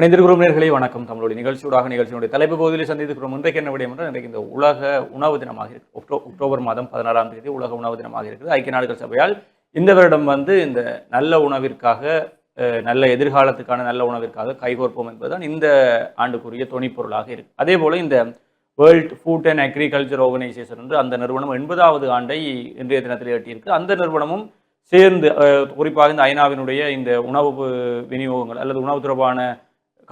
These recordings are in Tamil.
இணைந்திருக்கிறோம் நேர்களை வணக்கம். தமிழோட நிகழ்ச்சியூடாக நிகழ்ச்சியினுடைய தலைப்பு பகுதியில் சந்தித்திருக்கிறோம் இன்றைக்கு என்ன விடயம் என்றால் இன்றைக்கு இந்த உலக உணவு தினமாக இருக்கு. ஒக்டோ அக்டோபர் மாதம் பதினாறாம் தேதி உலக உணவு தினமாக இருக்குது. ஐக்கிய நாடுகள் சபையால் இந்த வருடம் வந்து இந்த நல்ல உணவிற்காக நல்ல எதிர்காலத்துக்கான நல்ல உணவிற்காக கைகோர்ப்போம் என்பதுதான் இந்த ஆண்டுக்குரிய துணிப்பொருளாக இருக்கு. அதே போல் இந்த world food and agriculture organisation என்று அந்த நிறுவனம் எண்பதாவது ஆண்டை இன்றைய தினத்தில் எட்டியிருக்கு. அந்த நிறுவனமும் சேர்ந்து குறிப்பாக இந்த ஐநாவினுடைய இந்த உணவு விநியோகங்கள் அல்லது உணவு தொடர்பான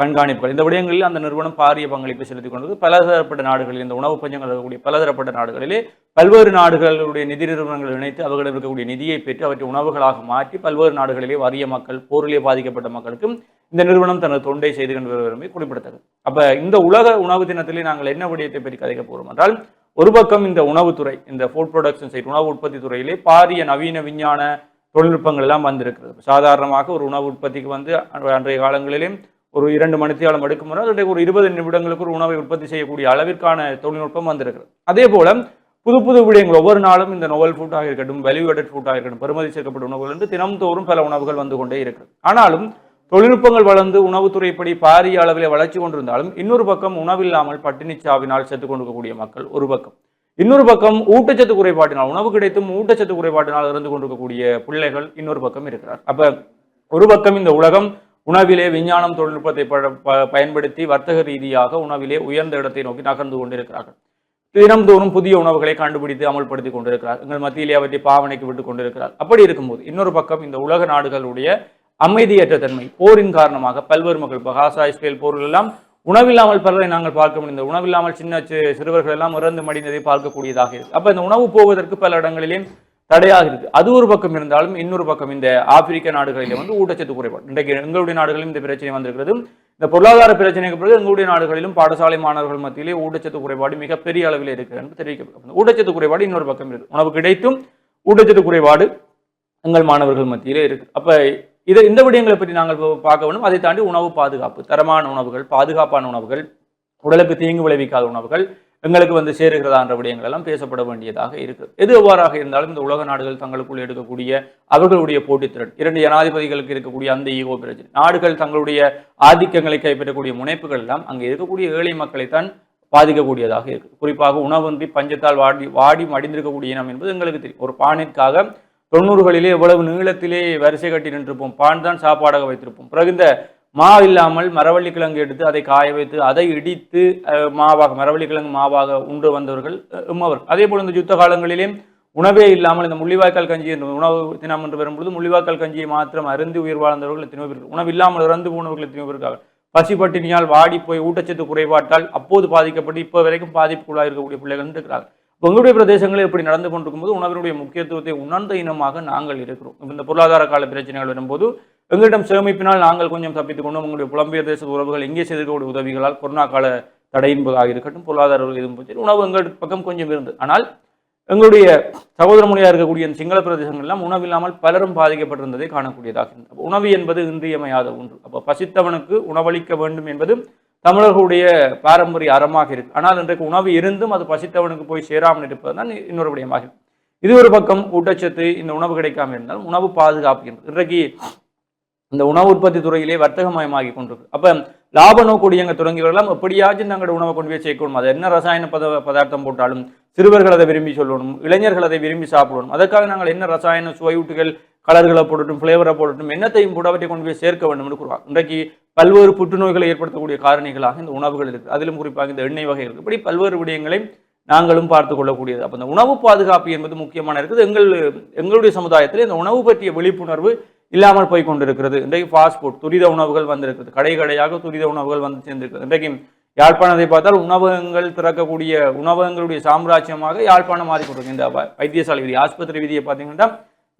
கண்காணிப்புகள். இந்த விடயங்களில் அந்த நிறுவனம் பாரிய பங்களிப்பை செலுத்திக் கொண்டது. பலதரப்பட்ட நாடுகளில் இந்த உணவு பஞ்சங்கள் இருக்கக்கூடிய பலதரப்பட்ட நாடுகளிலே பல்வேறு நாடுகளுடைய நிதி நிறுவனங்கள் இணைத்து அவர்களிடம் இருக்கக்கூடிய நிதியை பெற்று அவற்றை உணவுகளாக மாற்றி பல்வேறு நாடுகளிலே வறிய மக்கள் போரிலே பாதிக்கப்பட்ட மக்களுக்கும் இந்த நிறுவனம் தனது தொண்டை செய்து கொண்டு வருவதுமே குறிப்பிடத்தக்கது. அப்போ இந்த உலக உணவு தினத்திலே நாங்கள் என்ன விடயத்தை பற்றி கதைக்க போகிறோம் என்றால் ஒரு பக்கம் இந்த உணவுத்துறை இந்த ஃபுட் ப்ரொடக்ஷன் சைட் உணவு உற்பத்தி துறையிலே பாரிய நவீன விஞ்ஞான தொழில்நுட்பங்கள் எல்லாம் வந்திருக்கிறது. சாதாரணமாக ஒரு உணவு உற்பத்திக்கு வந்து அன்றைய காலங்களிலே ஒரு இரண்டு மணித்தியாலம் எடுக்கும் முறை அதனுடைய ஒரு இருபது நிமிடங்களுக்கு ஒரு உணவை உற்பத்தி செய்யக்கூடிய அளவிற்கான தொழில்நுட்பம் வந்திருக்கிறது. அதே போல புது புது விடயங்கள் ஒவ்வொரு நாளும் இந்த நோவல் ஃபுட்டாக இருக்கட்டும் வேல்யூவேட்டட் ஃபுட்டாக இருக்கட்டும் பெருமதி சேர்க்கப்பட்ட உணவுகள் என்று தினம்தோறும் பல உணவுகள் வந்து கொண்டே இருக்கிறது. ஆனாலும் தொழில்நுட்பங்கள் வளர்ந்து உணவுத்துறைப்படி பாரிய அளவில் வளர்ச்சி கொண்டிருந்தாலும் இன்னொரு பக்கம் உணவில்லாமல் பட்டினி சாவினால் செத்து கொண்டிருக்கக்கூடிய மக்கள் ஒரு பக்கம். இன்னொரு பக்கம் ஊட்டச்சத்து குறைபாட்டினால் உணவு கிடைத்தும் ஊட்டச்சத்து குறைபாட்டினால் இருந்து கொண்டிருக்கக்கூடிய பிள்ளைகள் இன்னொரு பக்கம் இருக்கிறார். அப்ப ஒரு பக்கம் இந்த உலகம் உணவிலே விஞ்ஞானம் தொழில்நுட்பத்தை ப- ப- பயன்படுத்தி வர்த்தக ரீதியாக உணவிலே உயர்ந்த இடத்தை நோக்கி நகர்ந்து கொண்டிருக்கிறார்கள். தினம்தோறும் புதிய உணவுகளை கண்டுபிடித்து அமல்படுத்தி கொண்டிருக்கிறார். எங்கள் மத்தியிலே அவற்றை பாவனைக்கு விட்டு கொண்டிருக்கிறார். அப்படி இருக்கும்போது இன்னொரு பக்கம் இந்த உலக நாடுகளுடைய அமைதியற்ற தன்மை போரின் காரணமாக பல்வேறு மக்கள் பகாசா இஸ்ரேல் போர்கள் எல்லாம் உணவில்லாமல் பலரை நாங்கள் பார்க்க முடிந்த உணவில்லாமல் சின்ன சிறுவர்கள் எல்லாம் இறந்து மடிந்ததை பார்க்கக்கூடியதாக இருக்கு. அப்போ இந்த உணவு போவதற்கு பல இடங்களிலே தடையாக இருக்கு. அது ஒரு பக்கம் இருந்தாலும் இன்னொரு பக்கம் இந்த ஆப்பிரிக்க நாடுகளில் வந்து ஊட்டச்சத்து குறைபாடு. இன்றைக்கு எங்களுடைய நாடுகளிலும் இந்த பிரச்சனை வந்திருக்கிறது. இந்த பொருளாதார பிரச்சனைக்கு பிறகு எங்களுடைய நாடுகளிலும் பாடசாலை மாணவர்கள் மத்தியிலே ஊட்டச்சத்து குறைபாடு மிகப்பெரிய அளவில் இருக்கிறது என்று தெரிவிக்கப்பட்டது ஊட்டச்சத்து குறைபாடு இன்னொரு பக்கம் இருக்கு உணவு கிடைத்தும் ஊட்டச்சத்து குறைபாடு எங்கள் மாணவர்கள் மத்தியிலே இருக்கு. அப்ப இதை இந்த விடயங்களை பற்றி நாங்கள் பார்க்க வேண்டும். அதை தாண்டி உணவு பாதுகாப்பு தரமான உணவுகள் பாதுகாப்பான உணவுகள் உடலுக்கு தீங்கு விளைவிக்காத உணவுகள் எங்களுக்கு வந்து சேருகிறதான்ற விடயங்கள் எல்லாம் பேசப்பட வேண்டியதாக இருக்குது எது எவ்வாறாக இருந்தாலும் இந்த உலக நாடுகள் தங்களுக்குள் எடுக்கக்கூடிய அவர்களுடைய போட்டித்திறன் இரண்டு ஜனாதிபதிகளுக்கு இருக்கக்கூடிய அந்த ஈகோ பிரச்சனை நாடுகள் தங்களுடைய ஆதிக்கங்களை கைப்பற்றக்கூடிய முனைப்புகள் எல்லாம் அங்கே இருக்கக்கூடிய ஏழை மக்களை தான் பாதிக்கக்கூடியதாக இருக்கு. குறிப்பாக உணவின்றி பஞ்சத்தால் வாடி வாடி மடிந்திருக்கக்கூடிய இனம் என்பது எங்களுக்கு தெரியும். ஒரு பானிற்காக தொண்ணூறுகளிலே எவ்வளவு நீளத்திலே வரிசை கட்டி நின்றிருப்போம். பான் தான் சாப்பாடாக வைத்திருப்போம். பிறகு இந்த மா இல்லாமல் மரவள்ளி கிழங்கு எடுத்து அதை காய வைத்து அதை இடித்து மாவாக மரவள்ளி கிழங்கு மாவாக உண்டு வந்தவர்கள் உம்மவர் அதே போல் இந்த யுத்த காலங்களிலே உணவே இல்லாமல் இந்த முள்ளிவாய்க்கால் கஞ்சி என்ற உணவு தினம் என்று வரும்பொழுது முள்ளிவாய்க்கால் கஞ்சியை மாத்திரம் அருந்து உயிர் வாழ்ந்தவர்கள் எத்தனையோ பேர் உணவு இல்லாமல் இறந்து போனவர்கள் எத்தனையோ பேருக்காக பசி பட்டினியால் வாடி போய் ஊட்டச்சத்து குறைபாட்டால் அப்போது பாதிக்கப்பட்டு இப்போ வரைக்கும் பாதிப்புக்குள்ளாக இருக்கக்கூடிய பிள்ளைகள் இருக்கிறார்கள் உங்களுடைய பிரதேசங்களில் இப்படி நடந்து கொண்டிருக்கும்போது உணவினுடைய முக்கியத்துவத்தை உணர்ந்த இனமாக நாங்கள் இருக்கிறோம். இந்த பொருளாதார கால பிரச்சனைகள் வரும்போது எங்களிடம் சேமிப்பினால் நாங்கள் கொஞ்சம் தப்பித்துக் கொண்டோம். உங்களுடைய புலம்பெயர் தேச உறவுகள் எங்கே செய்திருக்கக்கூடிய உதவிகளால் கொரோனா கால தடையின்பதாக இருக்கட்டும் பொருளாதார எதுவும் போச்சு. உணவு எங்கள் பக்கம் கொஞ்சம் இருந்தது. ஆனால் எங்களுடைய சகோதர மொழியாக இருக்கக்கூடிய இந்த சிங்கள பிரதேசங்கள் எல்லாம் உணவில்லாமல் பலரும் பாதிக்கப்பட்டிருந்ததை காணக்கூடியதாக இருந்தது. உணவு என்பது இன்றியமையாத ஒன்று. அப்போ பசித்தவனுக்கு உணவளிக்க வேண்டும் என்பது தமிழர்களுடைய பாரம்பரிய அறமாக இருக்கு. ஆனால் இன்றைக்கு உணவு இருந்தும் அது பசித்தவனுக்கு போய் சேராமல் இருப்பது தான் இன்னொரு விடயமாக இது ஒரு பக்கம் ஊட்டச்சத்து இந்த உணவு கிடைக்காம இருந்தால் உணவு பாதுகாப்பு இன்றைக்கு இந்த உணவு உற்பத்தி துறையிலே வர்த்தகமயமாகி கொண்டிருக்கு. அப்ப லாப நோக்குடியங்க தொடங்கியவர்களாம் எப்படியாச்சும் தங்களோட உணவை கொண்டு போய் சேர்க்கணும். அது என்ன ரசாயன பத பதார்த்தம் போட்டாலும் சிறுவர்கள் அதை விரும்பி சொல்லணும் இளைஞர்கள் அதை விரும்பி சாப்பிடணும். அதற்காக நாங்கள் என்ன ரசாயன சுவையூட்டுகள் கலர்களை போடட்டும் ஃப்ளேவரை போடட்டும் என்னத்தையும் கூட அவற்றை கொண்டு போய் சேர்க்க வேண்டும் என்று கூறுவாங்க. இன்றைக்கு பல்வேறு புற்றுநோய்களை ஏற்படுத்தக்கூடிய காரணிகளாக இந்த உணவுகள் இருக்குது. அதிலும் குறிப்பாக இந்த எண்ணெய் வகைகள் இப்படி பல்வேறு விடயங்களை நாங்களும் பார்த்து கொள்ளக்கூடியது. அப்போ இந்த உணவு பாதுகாப்பு என்பது முக்கியமான இருக்குது. எங்கள் எங்களுடைய சமுதாயத்தில் இந்த உணவு பற்றிய விழிப்புணர்வு இல்லாமல் போய் கொண்டிருக்கிறது. இன்றைக்கு ஃபாஸ்ட் ஃபுட் துரித உணவுகள் வந்திருக்கிறது. கடை கடையாக துரித உணவுகள் வந்து சேர்ந்திருக்கிறது. இன்றைக்கு யாழ்ப்பாணத்தை பார்த்தால் உணவகங்கள் திறக்கக்கூடிய உணவகங்களுடைய சாம்ராஜ்யமாக யாழ்ப்பாணம் மாறிக்கொண்டிருக்கு. இந்த வைத்தியசாலை விதி ஆஸ்பத்திரி விதியை பார்த்தீங்கன்னா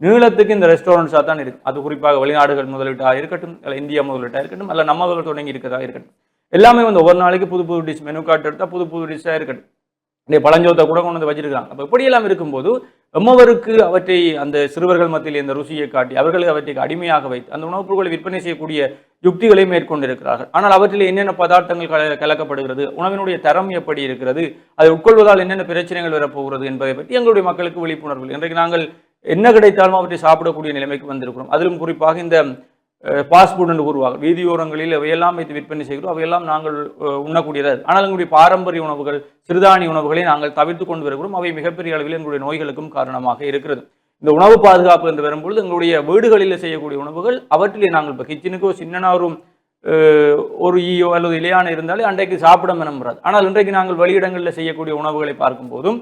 நீளத்துக்கு இந்த ரெஸ்டாரண்ட்ஸாக தான் இருக்கு. அது குறிப்பாக வெளிநாடுகள் முதலீட்டாக இருக்கட்டும் இல்லை இந்தியா முதலீட்டாக இருக்கட்டும் அல்ல நம்மவர்கள் தொடங்கி இருக்கிறதா இருக்கட்டும். எல்லாமே வந்து ஒவ்வொரு நாளைக்கு புது புது டிஷ் மெனு கார்டு எடுத்தால் புது புது டிஷ்ஷாக இருக்கட்டும். இந்த பழஞ்சோத்தை கூட கொண்டு வந்து வச்சிருக்கிறாங்க. அப்போ இப்படியெல்லாம் இருக்கும்போது எம்மவருக்கு அவற்றை அந்த சிறுவர்கள் மத்தியில் இந்த ருசியை காட்டி அவர்களை அவற்றைக்கு அடிமையாக வைத்து அந்த உணவுப் பொருட்களை விற்பனை செய்யக்கூடிய யுக்திகளை மேற்கொண்டிருக்கிறார்கள். ஆனால் அவற்றில் என்னென்ன பதார்த்தங்கள் கல- கலக்கப்படுகிறது உணவினுடைய தரம் எப்படி இருக்கிறது அதை உட்கொள்வதால் என்னென்ன பிரச்சனைகள் வரப்போகிறது என்பதை பற்றி எங்களுடைய மக்களுக்கு விழிப்புணர்வு. இன்றைக்கு நாங்கள் என்ன கிடைத்தாலும் அவற்றை சாப்பிடக்கூடிய நிலைமைக்கு வந்திருக்கிறோம். அதிலும் குறிப்பாக இந்த பாஸ்போர்ட் என்று கூறுவார்கள். வீதியோரங்களில் அவையெல்லாம் வைத்து விற்பனை செய்கிறோம். அவையெல்லாம் நாங்கள் அஹ், உண்ணக்கூடியதாக ஆனால் எங்களுடைய பாரம்பரிய உணவுகள் சிறுதானிய உணவுகளை நாங்கள் தவிர்த்து கொண்டு வருகிறோம். அவை மிகப்பெரிய அளவில் எங்களுடைய நோய்களுக்கும் காரணமாக இருக்கிறது. இந்த உணவு பாதுகாப்பு என்று வரும்பொழுது எங்களுடைய வீடுகளில் செய்யக்கூடிய உணவுகள் அவற்றிலே நாங்கள் இப்போ கிச்சனுக்கோ சின்னனாரும் ஒரு ஈயோ அல்லது இலையான இருந்தாலே அன்றைக்கு சாப்பிட மனம் ஆனால் இன்றைக்கு நாங்கள் வெளியிடங்களில் செய்யக்கூடிய உணவுகளை பார்க்கும் போதும்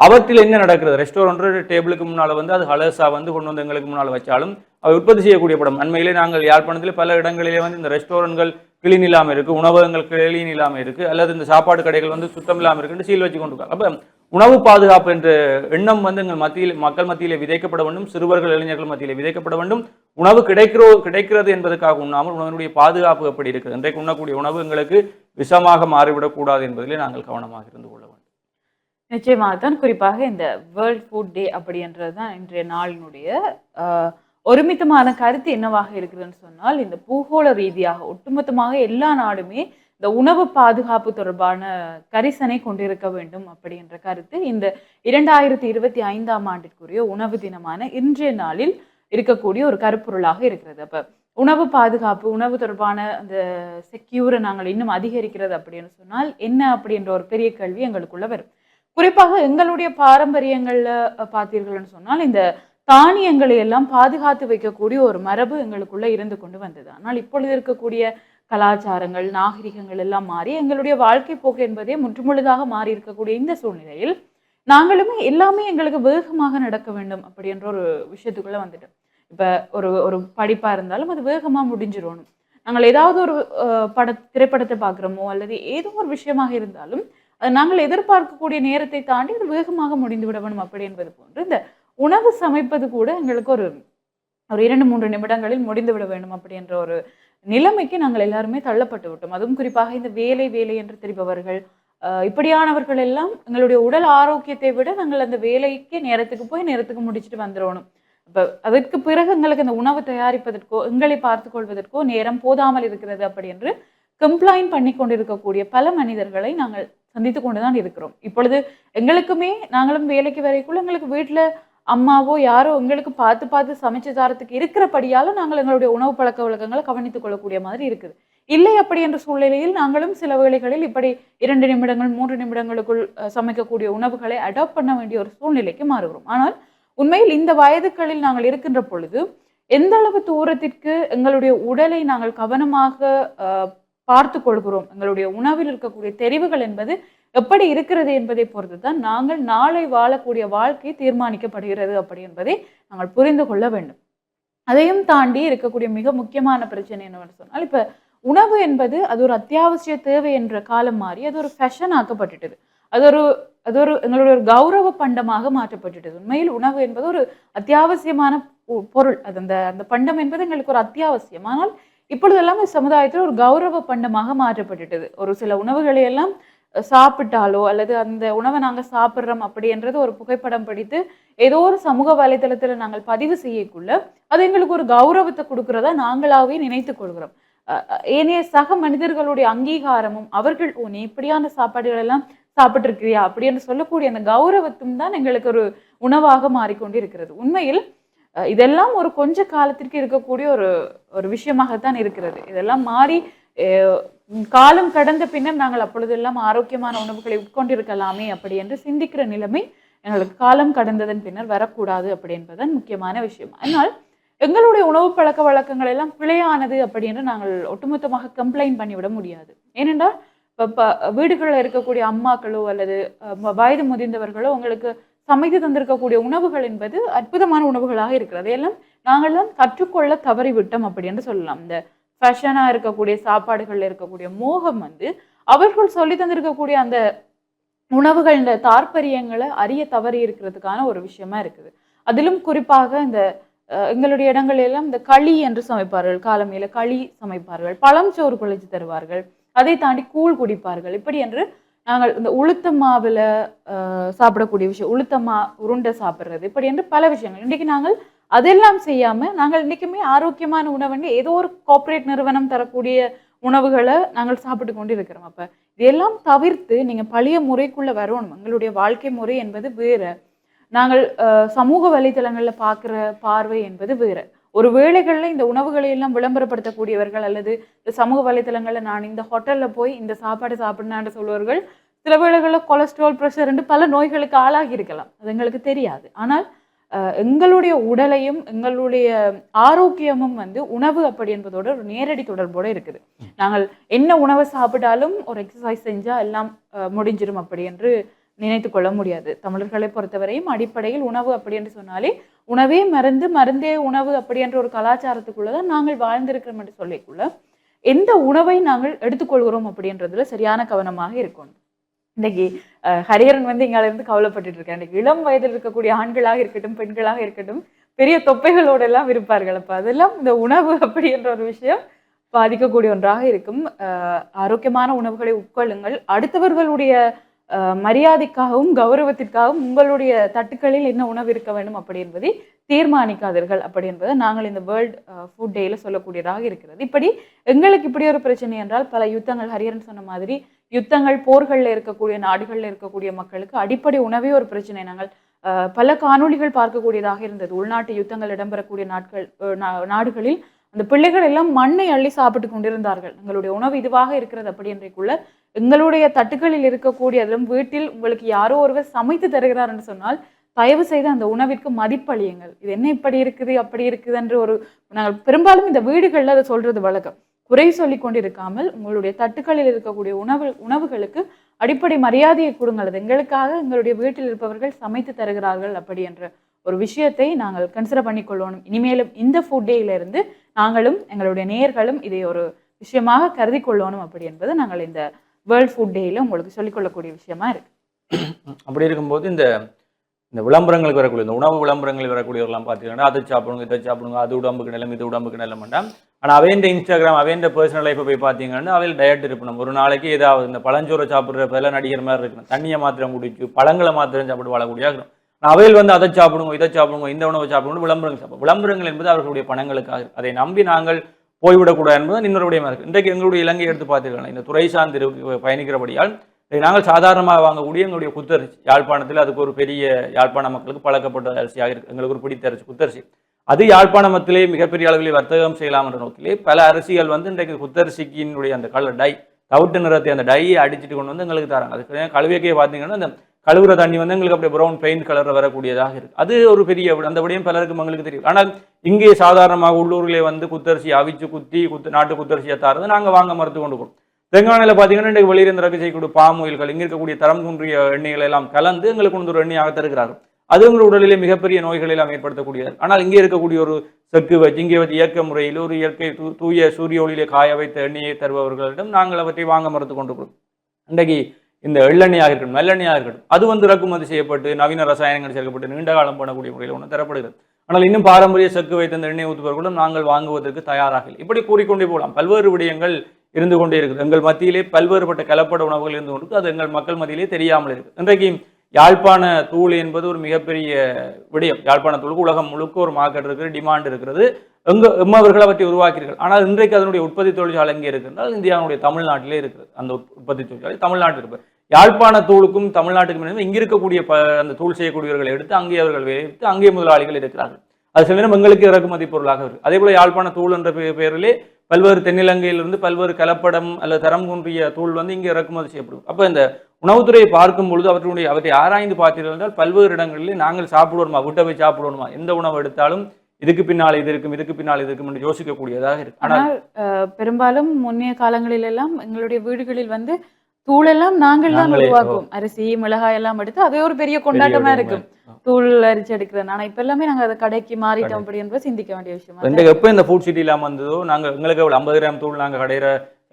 அவற்றில் என்ன நடக்கிறது? ரெஸ்டாரண்ட் டேபிளுக்கு முன்னால் வந்து அது ஹலர்ஸாக வந்து கொண்டு வந்து எங்களுக்கு முன்னால் வச்சாலும் அவை உற்பத்தி செய்யக்கூடிய படம். அண்மையிலே நாங்கள் யாழ்ப்பாணத்தில் பல இடங்களிலே வந்து இந்த ரெஸ்டாரண்ட்கள் கிளீன் இல்லாமல் இருக்குது உணவகங்கள் கிளீன் இல்லாமல் இருக்குது அல்லது இந்த சாப்பாடு கடைகள் வந்து சுத்தம் இல்லாமல் இருக்குன்னு சீல் வச்சு கொண்டு அப்போ உணவு பாதுகாப்பு என்ற எண்ணம் வந்து எங்கள் மத்தியில் மக்கள் மத்தியிலே விதைக்கப்பட வேண்டும் சிறுவர்கள் இளைஞர்கள் மத்தியிலே விதைக்கப்பட வேண்டும். உணவு கிடைக்கிறோ கிடைக்கிறது என்பதற்காக உண்ணாமல் உணவினுடைய பாதுகாப்பு எப்படி இருக்குது? இன்றைக்கு உண்ணக்கூடிய உணவு எங்களுக்கு விஷமாக மாறிவிடக்கூடாது என்பதிலே நாங்கள் கவனமாக இருந்து கொள்ள வேண்டும். நிச்சயமாக தான் குறிப்பாக இந்த வேர்ல்ட் ஃபுட் டே அப்படின்றது தான் இன்றைய நாளினுடைய ஒருமித்தமான கருத்து என்னவாக இருக்குதுன்னு சொன்னால் இந்த பூகோள ரீதியாக ஒட்டுமொத்தமாக எல்லா நாடுமே இந்த உணவு பாதுகாப்பு தொடர்பான கரிசனை கொண்டிருக்க வேண்டும் அப்படின்ற கருத்து இந்த இரண்டாயிரத்தி இருபத்தி ஐந்தாம் ஆண்டிற்குரிய உணவு தினமான இன்றைய நாளில் இருக்கக்கூடிய ஒரு கருப்பொருளாக இருக்கிறது. அப்போ உணவு பாதுகாப்பு உணவு தொடர்பான அந்த செக்யூரை நாங்கள் இன்னும் அதிகரிக்கிறது அப்படின்னு சொன்னால் என்ன அப்படின்ற ஒரு பெரிய கேள்வி எங்களுக்குள்ள வரும். குறிப்பாக எங்களுடைய பாரம்பரியங்கள்ல பார்த்தீர்கள்னு சொன்னால் இந்த தானியங்களை எல்லாம் பாதுகாத்து வைக்கக்கூடிய ஒரு மரபு எங்களுக்குள்ள இருந்து கொண்டு வந்தது. ஆனால் இப்பொழுது இருக்கக்கூடிய கலாச்சாரங்கள் நாகரிகங்கள் எல்லாம் மாறி எங்களுடைய வாழ்க்கை போக்கு என்பதே முற்றுமுழுதாக மாறி இருக்கக்கூடிய இந்த சூழ்நிலையில் நாங்களுமே எல்லாமே எங்களுக்கு வேகமாக நடக்க வேண்டும் அப்படின்ற ஒரு விஷயத்துக்குள்ள வந்துட்டோம். இப்ப ஒரு ஒரு படிப்பா இருந்தாலும் அது வேகமா முடிஞ்சிடணும். நாங்கள் ஏதாவது ஒரு பட திரைப்படத்தை பார்க்குறோமோ அல்லது ஏதோ ஒரு விஷயமாக இருந்தாலும் நாங்கள் எதிர்பார்க்கக்கூடிய நேரத்தை தாண்டி அது வேகமாக முடிந்து விட வேணும் அப்படி என்பது போன்று இந்த உணவு சமைப்பது கூட எங்களுக்கு ஒரு ஒரு இரண்டு மூன்று நிமிடங்களில் முடிந்து விட வேண்டும் அப்படின்ற ஒரு நிலைமைக்கு நாங்கள் எல்லாருமே தள்ளப்பட்டு விட்டோம். அதுவும் குறிப்பாக இந்த வேலை வேலை என்று தெரிபவர்கள் இப்படியானவர்கள் எல்லாம் எங்களுடைய உடல் ஆரோக்கியத்தை விட நாங்கள் அந்த வேலைக்கு நேரத்துக்கு போய் நேரத்துக்கு முடிச்சுட்டு வந்துடணும். இப்போ அதற்கு பிறகு எங்களுக்கு அந்த உணவு தயாரிப்பதற்கோ எங்களை பார்த்து கொள்வதற்கோ நேரம் போதாமல் இருக்கிறது அப்படி என்று கம்ப்ளைண்ட் பண்ணி கொண்டிருக்கக்கூடிய பல மனிதர்களை நாங்கள் சந்தித்து கொண்டுதான் இருக்கிறோம். இப்பொழுது எங்களுக்குமே நாங்களும் வேலைக்கு வரைக்குள்ள எங்களுக்கு வீட்டில் அம்மாவோ யாரோ எங்களுக்கு பார்த்து பார்த்து சமைச்சு தரத்துக்கு இருக்கிறபடியால நாங்கள் எங்களுடைய உணவு பழக்க வழக்கங்களை கவனித்துக் கொள்ளக்கூடிய மாதிரி இருக்குது. இல்லை அப்படி என்ற சூழ்நிலையில் நாங்களும் சில வேளைகளில் இப்படி இரண்டு நிமிடங்கள் மூன்று நிமிடங்களுக்குள் சமைக்கக்கூடிய உணவுகளை அடாப்ட் பண்ண வேண்டிய ஒரு சூழ்நிலைக்கு மாறுகிறோம். ஆனால் உண்மையில் இந்த வயதுகளில் நாங்கள் இருக்கின்ற பொழுது எந்த அளவு தூரத்திற்கு எங்களுடைய உடலை நாங்கள் கவனமாக பார்த்து கொள்கிறோம். எங்களுடைய உணவில் இருக்கக்கூடிய தெரிவுகள் என்பது எப்படி இருக்கிறது என்பதை பொறுத்து தான் நாங்கள் நாளை வாழக்கூடிய வாழ்க்கை தீர்மானிக்கப்படுகிறது அப்படி என்பதை நாங்கள் புரிந்து கொள்ள வேண்டும். அதையும் தாண்டி இருக்கக்கூடிய மிக முக்கியமான பிரச்சனை என்னவென்று சொன்னால் இப்போ உணவு என்பது அது ஒரு அத்தியாவசிய தேவை என்ற காலம் மாறி அது ஒரு ஃபேஷன் ஆக்கப்பட்டுட்டது. அது ஒரு அது ஒரு எங்களுடைய ஒரு கௌரவ பண்டமாக மாற்றப்பட்டுட்டது. உண்மையில் உணவு என்பது ஒரு அத்தியாவசியமான பொ- பொருள். அது அந்த அந்த பண்டம் என்பது எங்களுக்கு ஒரு அத்தியாவசியம். ஆனால் இப்பொழுது எல்லாமே சமுதாயத்தில் ஒரு கௌரவ பண்டமாக மாற்றப்பட்டுட்டது. ஒரு சில உணவுகளை எல்லாம் சாப்பிட்டாலோ அல்லது அந்த உணவை நாங்கள் சாப்பிட்றோம் அப்படின்றது ஒரு புகைப்படம் பிடித்து ஏதோ ஒரு சமூக வலைதளத்தில் நாங்கள் பதிவு செய்யக்குள்ள அது எங்களுக்கு ஒரு கௌரவத்தை கொடுக்கிறதா நாங்களாவே நினைத்து கொள்கிறோம். ஏனைய சக மனிதர்களுடைய அங்கீகாரமும் அவர்கள் ஓ நீ இப்படியான சாப்பாடுகள் எல்லாம் சாப்பிட்டுருக்கிறியா? அப்படின்னு சொல்லக்கூடிய அந்த கௌரவத்தும் தான் எங்களுக்கு ஒரு உணவாக மாறிக்கொண்டு இருக்கிறது உண்மையில் இதெல்லாம் ஒரு கொஞ்ச காலத்திற்கு இருக்கக்கூடிய ஒரு ஒரு விஷயமாகத்தான் இருக்கிறது. இதெல்லாம் மாறி காலம் கடந்த பின்னர் நாங்கள் அப்பொழுதெல்லாம் ஆரோக்கியமான உணவுகளை உட்கொண்டிருக்கலாமே அப்படி என்று சிந்திக்கிற நிலைமை எங்களுக்கு காலம் கடந்ததன் பின்னர் வரக்கூடாது அப்படி என்பதுதான் முக்கியமான விஷயம். ஆனால் எங்களுடைய உணவு பழக்க வழக்கங்கள் எல்லாம் பிழையானது அப்படி என்று நாங்கள் ஒட்டுமொத்தமாக கம்ப்ளைண்ட் பண்ணிவிட முடியாது. ஏனென்றால் இப்போ வீடுகளில் இருக்கக்கூடிய அம்மாக்களோ அல்லது வயது முதிர்ந்தவர்களோ உங்களுக்கு சமைத்து தந்திருக்கக்கூடிய உணவுகள் என்பது அற்புதமான உணவுகளாக இருக்கிறது. எல்லாம் நாங்கள்லாம் கற்றுக்கொள்ள தவறிவிட்டோம் அப்படி என்று சொல்லலாம். இந்த ஃபேஷனாக இருக்கக்கூடிய சாப்பாடுகளில் இருக்கக்கூடிய மோகம் வந்து அவர்கள் சொல்லி தந்திருக்கக்கூடிய அந்த உணவுகள் இந்த தாற்பரியங்களை அறிய தவறி இருக்கிறதுக்கான ஒரு விஷயமா இருக்குது. அதிலும் குறிப்பாக இந்த எங்களுடைய இடங்கள் எல்லாம் இந்த களி என்று சமைப்பார்கள். காலமையில களி சமைப்பார்கள். பழம் சோறு குழைச்சி தருவார்கள். அதை தாண்டி கூழ் குடிப்பார்கள். இப்படி என்று நாங்கள் இந்த உளுத்த மாவில் சாப்பிடக்கூடிய விஷயம் உளுத்த மா உருண்டை சாப்பிட்றது இப்படி என்று பல விஷயங்கள். இன்றைக்கு நாங்கள் அதெல்லாம் செய்யாமல் நாங்கள் இன்றைக்குமே ஆரோக்கியமான உணவுன்னு ஏதோ ஒரு கார்ப்பரேட் நிறுவனம் தரக்கூடிய உணவுகளை நாங்கள் சாப்பிட்டு கொண்டு இருக்கிறோம் அப்போ இதெல்லாம் தவிர்த்து நீங்கள் பழைய முறைக்குள்ளே வரணும். எங்களுடைய வாழ்க்கை முறை என்பது வேறு. நாங்கள் சமூக வலைதளங்களில் பார்க்குற பார்வை என்பது வேறு. ஒரு வேளைகளில் இந்த உணவுகளை எல்லாம் விளம்பரப்படுத்தக்கூடியவர்கள் அல்லது இந்த சமூக வலைத்தளங்களில் நான் இந்த ஹோட்டலில் போய் இந்த சாப்பாடு சாப்பிடணான்னு சொல்வார்கள் சில வேளைகளில் கொலஸ்ட்ரால் ப்ரெஷர் பல நோய்களுக்கு ஆளாகி இருக்கலாம். அது எங்களுக்கு தெரியாது. ஆனால் எங்களுடைய உடலையும் எங்களுடைய ஆரோக்கியமும் வந்து உணவு அப்படி என்பதோட ஒரு நேரடி தொடர்போடு இருக்குது. நாங்கள் என்ன உணவை சாப்பிட்டாலும் ஒரு எக்ஸசைஸ் செஞ்சால் எல்லாம் முடிஞ்சிடும் அப்படி என்று நினைத்து கொள்ள முடியாது. தமிழர்களை பொறுத்தவரையும் அடிப்படையில் உணவு அப்படி என்று சொன்னாலே உணவே மருந்து மருந்தே உணவு அப்படி என்ற ஒரு கலாச்சாரத்துக்குள்ளதான் நாங்கள் வாழ்ந்திருக்கிறோம் என்று சொல்லிக்குள்ள எந்த உணவை நாங்கள் எடுத்துக்கொள்கிறோம் அப்படின்றதுல சரியான கவனமாக இருக்கணும் இன்னைக்கு ஹரிஹரன் வந்து இங்கால இருந்து கவலைப்பட்டுட்டு இருக்கேன் இன்னைக்கு இளம் வயதில் இருக்கக்கூடிய ஆண்களாக இருக்கட்டும் பெண்களாக இருக்கட்டும் பெரிய தொப்பைகளோட எல்லாம் இருப்பார்கள். அப்ப அதெல்லாம் இந்த உணவு அப்படி என்ற ஒரு விஷயம் பாதிக்கக்கூடிய ஒன்றாக இருக்கும். ஆரோக்கியமான உணவுகளை உட்கொள்ளுங்கள். அடுத்தவர்களுடைய மரியாதைக்காகவும் கௌரவத்திற்காகவும் உங்களுடைய தட்டுக்களில் என்ன உணவு இருக்க வேண்டும் அப்படி என்பதை தீர்மானிக்காதீர்கள் அப்படி என்பதை நாங்கள் இந்த வேர்ல்ட் ஃபுட் டேயில் சொல்லக்கூடியதாக இருக்கிறது. இப்படி எங்களுக்கு இப்படி ஒரு பிரச்சனை என்றால் பல யுத்தங்கள் ஹரியரன் சொன்ன மாதிரி யுத்தங்கள் போர்களில் இருக்கக்கூடிய நாடுகளில் இருக்கக்கூடிய மக்களுக்கு அடிப்படை உணவே ஒரு பிரச்சனை. நாங்கள் பல காணொளிகள் பார்க்கக்கூடியதாக இருந்தது. உள்நாட்டு யுத்தங்கள் இடம்பெறக்கூடிய நாட்கள் நா- நாடுகளில் அந்த பிள்ளைகள் எல்லாம் மண்ணை அள்ளி சாப்பிட்டு கொண்டிருந்தார்கள். எங்களுடைய உணவு இதுவாக இருக்கிறது அப்படி என்றைக்குள்ள எங்களுடைய தட்டுகளில் இருக்கக்கூடிய அதிலும் வீட்டில் உங்களுக்கு யாரோ ஒருவர் சமைத்து தருகிறார் என்று சொன்னால் தயவு செய்து அந்த உணவிற்கு மதிப்பளியுங்கள். இது என்ன இப்படி இருக்குது அப்படி இருக்குது என்று ஒரு நாங்கள் பெரும்பாலும் இந்த வீடுகளில் அதை சொல்றது வழக்கம். குறை சொல்லி கொண்டிருக்காமல் உங்களுடைய தட்டுக்களில் இருக்கக்கூடிய உணவு உணவுகளுக்கு அடிப்படை மரியாதையை கொடுங்கள். அது எங்களுக்காக எங்களுடைய வீட்டில் இருப்பவர்கள் சமைத்து தருகிறார்கள் அப்படி என்று. ஒரு விஷயத்தை நாங்கள் கன்சிடர் பண்ணிக்கொள்ளணும். இனிமேலும் இந்த ஃபுட் டேயிலிருந்து நாங்களும் எங்களுடைய நேயர்களும் இதை ஒரு விஷயமாக கருதி கொள்ளணும் அப்படி என்பது நாங்கள் இந்த வேர்ல்ட் ஃபுட் டேயில் உங்களுக்கு சொல்லிக்கொள்ளக்கூடிய விஷயமா இருக்கு. அப்படி இருக்கும்போது இந்த இந்த விளம்பரங்களுக்கு வரக்கூடிய இந்த உணவு விளம்பரங்கள் வரக்கூடியவர்கள்லாம் பார்த்தீங்கன்னா அதை சாப்பிடுங்க இதை சாப்பிடுங்க அது உடம்புக்கு நிலம் இது உடம்புக்கு நிலம் வேண்டாம் ஆனால் இந்த இன்ஸ்டாகிராம் அவை இந்த பர்சனல் லைஃப்பை போய் பார்த்தீங்கன்னா அவையில் டயட் இருக்கணும். ஒரு நாளைக்கு ஏதாவது இந்த பழஞ்சோரை சாப்பிட்ற பதிலாக நடிகர் மாதிரி இருக்கணும். தண்ணியை மாத்திரம் குடிச்சு பழங்களை மாத்திரம் சாப்பிட்டு வாழக்கூடிய இருக்கணும். அவையில் வந்து அதை சாப்பிடுங்க இதை சாப்பிடுங்க இந்த உணவை சாப்பிடுங்க விளம்பரங்கள் சாப்பிடும் விளம்பரங்கள் என்பது அவர்களுடைய பணங்களுக்காக அதை நம்பி நாங்கள் போய்விடக்கூடாது என்பது இன்னொருடைய இருக்கு. இன்றைக்கு எங்களுடைய இலங்கை எடுத்து பார்த்தீங்கன்னா இந்த துறை சார்ந்து பயணிக்கிறபடியால் இதை நாங்கள் சாதாரணமாக வாங்கக்கூடிய எங்களுடைய குத்தரிசி யாழ்ப்பாணத்தில் அதுக்கு ஒரு பெரிய யாழ்ப்பாண மக்களுக்கு பழக்கப்பட்ட அரிசியாக இருக்கு. எங்களுக்கு ஒரு பிடித்த அரிசி குத்தரிசி அது யாழ்ப்பாணத்திலே மிகப்பெரிய அளவில் வர்த்தகம் செய்யலாம் என்ற நோக்கிலே பல அரிசிகள் வந்து இன்றைக்கு குத்தரிசிக்கினுடைய அந்த கலர் டை தவிட்டு நிறத்தை அந்த டையை அடிச்சுட்டு கொண்டு வந்து எங்களுக்கு தராங்க. அதுக்கு கழுவியக்கையை பார்த்தீங்கன்னா அந்த கழுவுற தண்ணி வந்து எங்களுக்கு அப்படியே ப்ரௌன் பெயிண்ட் கலரில் வரக்கூடியதாக இருக்குது அது ஒரு பெரிய விட- அந்த விடயம் பலருக்கும் எங்களுக்கு தெரியும். ஆனால் இங்கே சாதாரணமாக உள்ளூர்களே வந்து குத்தரிசி அவிச்சு குத்தி குத்து நாட்டு குத்தரிசியை தாரது. நாங்கள் வாங்க மறுத்து கொண்டு போகிறோம் தெங்கானையில் பார்த்தீங்கன்னா இன்றைக்கு வெளியிருந்து இறக்கு செய்யக்கூடிய பாம் ஆயில்கள் இங்கே இருக்கக்கூடிய தரம் குன்றிய எண்ணெய்களை எல்லாம் கலந்து எங்களுக்கு கொண்டு ஒரு எண்ணெயாக தருகிறார்கள். அது உங்கள் உடலிலே மிகப்பெரிய நோய்களை எல்லாம் ஏற்படுத்தக்கூடியது. ஆனால் இங்கே இருக்கக்கூடிய ஒரு செக்கு வச்சு இங்கே வச்சு இயற்கை முறையில் ஒரு இயற்கை தூய சூரிய ஒளியிலே காய வைத்த எண்ணெயை தருபவர்களிடம் நாங்கள் அவற்றை வாங்க மறுத்து கொண்டு போகிறோம் இன்றைக்கு இந்த எள்ளெண்ணையாக இருக்கட்டும் நல்லெண்ணையாக இருக்கட்டும் அது வந்து இறக்குமதி செய்யப்பட்டு நவீன ரசாயனங்கள் சேர்க்கப்பட்டு நீண்ட காலம் பண்ணக்கூடிய முறையில் ஒன்று தரப்படுகிறது. ஆனால் இன்னும் பாரம்பரிய செக்கு வைத்த இந்த எண்ணெய் ஊற்றுபவர்களும் நாங்கள் வாங்குவதற்கு தயாராக இல்லை. இப்படி கூறிக்கொண்டே போகலாம். பல்வேறு விடயங்கள் இருந்து கொண்டே இருக்குது. எங்கள் மத்தியிலே பல்வேறுபட்ட கலப்பட உணவுகள் இருந்து கொண்டு அது எங்கள் மக்கள் மத்தியிலே தெரியாமல் இருக்குது. இன்றைக்கு யாழ்ப்பாண தூள் என்பது ஒரு மிகப்பெரிய விடயம். யாழ்ப்பாண தூளுக்கு உலகம் முழுக்க ஒரு மார்க்கெட் இருக்கிறது டிமாண்ட் இருக்கிறது. எங்க எம்மவர்கள் அவற்றை உருவாக்கிறீர்கள் ஆனால் இன்றைக்கு அதனுடைய உற்பத்தி தொழிற்சாலை எங்கே இருக்கின்றால் இந்தியாவுடைய தமிழ்நாட்டிலே இருக்குது அந்த உற்பத்தி தொழிற்சாலை தமிழ்நாட்டில் இருப்பது யாழ்ப்பாண தூளுக்கும் தமிழ்நாட்டுக்கும் இங்கே இருக்கக்கூடிய ப அந்த தூள் செய்யக்கூடியவர்களை எடுத்து அங்கே அவர்கள் வைத்து அங்கே முதலாளிகள் இருக்கிறார்கள். அது சில நேரம் எங்களுக்கு இறக்குமதி பொருளாக இருக்கு. அதே போல யாழ்ப்பாண தூள் என்ற பெயரிலே பல்வேறு தென்னிலங்கையிலிருந்து பல்வேறு கலப்படம் அல்லது தரம் குன்றிய தூள் வந்து இங்கே இறக்குமதி செய்யப்படும். அப்போ இந்த உணவுத்துறையை பார்க்கும் பொழுது அவற்றுடைய அவற்றை ஆராய்ந்து பார்த்தீர்கள் பல்வேறு இடங்களிலே நாங்கள் சாப்பிடுவோமா விட்டவை போய் சாப்பிடுவோமா எந்த உணவு எடுத்தாலும் இதுக்கு பின்னால் இது இருக்கும் இதுக்கு பின்னால் இது இருக்கும் என்று யோசிக்கக்கூடியதாக இருக்கு. ஆனால் அஹ், பெரும்பாலும் முன்னைய காலங்களில் எல்லாம் எங்களுடைய வீடுகளில் வந்து தூளெல்லாம் நாங்கள் தான் உருவாக்குவோம் அரிசி மிளகாய் எல்லாம் எடுத்து அது ஒரு பெரிய கொண்டாட்டமா இருக்கும். தூள் அரிச்சு எடுக்கிறது. ஆனா இப்ப எல்லாமே நாங்க அதை கடைக்கு மாறிட்டோம் அப்படி என்பது சிந்திக்க வேண்டிய விஷயமா இந்த எப்போ இந்த ஃபுட் சிட்டி இல்லாமல் வந்ததோ நாங்கள் எங்களுக்கு எவ்வளோ ஐம்பது கிராம் தூள் நாங்கள் கடையிற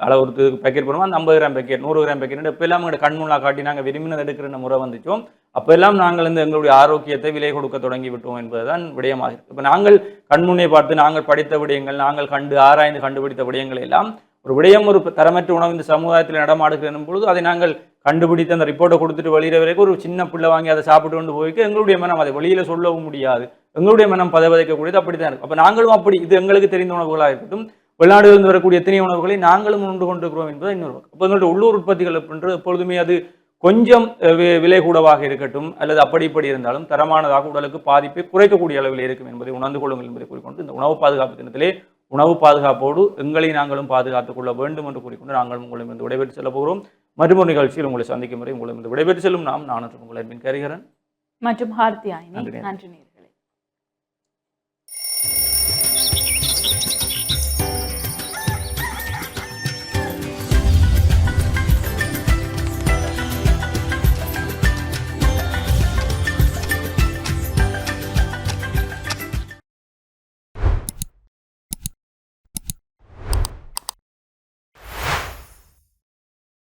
அளவுக்கு பேக்கெட் பண்ணுவோம் அந்த ஐம்பது கிராம் பேக்கெட் நூறு கிராம் பேக்கெட் இப்போ எல்லாம் எங்கள் கண் முன்னாக காட்டி நாங்கள் விரும்பினது எடுக்கிற முறை வந்துச்சோம் அப்போ எல்லாம் நாங்கள் இந்த எங்களுடைய ஆரோக்கியத்தை விலை கொடுக்க தொடங்கி விட்டோம் என்பதுதான் விடயமாக இருக்கு. இப்போ நாங்கள் கண்முன்னே பார்த்து நாங்கள் படித்த விடயங்கள் நாங்கள் கண்டு ஆராய்ந்து கண்டுபிடித்த விடயங்கள் எல்லாம் ஒரு விடயம் ஒரு தரமற்ற உணவு இந்த சமுதாயத்தில் நடமாடுகிற பொழுது அதை நாங்கள் கண்டுபிடித்து அந்த ரிப்போர்ட்டை கொடுத்துட்டு வெளியிற வரைக்கும் ஒரு சின்ன பிள்ளை வாங்கி அதை சாப்பிட்டு கொண்டு போய்க்கு எங்களுடைய மனம் அதை வெளியில் சொல்லவும் முடியாது. எங்களுடைய மனம் பதவதைக்கக்கூடியது அப்படித்தான் இருக்கும். அப்போ நாங்களும் அப்படி இது எங்களுக்கு தெரிந்த உணவுகளாக இருக்கட்டும் வெளிநாடுகளிலிருந்து வரக்கூடிய எத்தனை உணவுகளை நாங்களும் உண்டு கொண்டிருக்கிறோம் என்பது இன்னொரு அப்போ எங்களுடைய உள்ளூர் உற்பத்திகள் அப்படின்றது எப்பொழுதுமே அது கொஞ்சம் வி- விலை கூடவாக இருக்கட்டும் அல்லது அப்படி இப்படி இருந்தாலும் தரமானதாக உடலுக்கு பாதிப்பை குறைக்கக்கூடிய அளவில் இருக்கும் என்பதை உணர்ந்து கொள்ளுங்கள் என்பதை கூறிக்கொண்டு இந்த உணவு பாதுகாப்பு தினத்திலே உணவு பாதுகாப்போடு எங்களை நாங்களும் பாதுகாத்துக் கொள்ள வேண்டும் என்று கூறிக்கொண்டு நாங்கள் உங்களிடம் விடைபெற்று செல்ல போகிறோம். மற்றொரு நிகழ்ச்சியில் உங்களை சந்திக்கும் வரை உங்களிடம் விடைபெற்று செல்லும் நாம் நான் உங்கள் அன்பின் கரிகரன். மற்றும் ஹார்த்தி ஆயினி. நன்றி.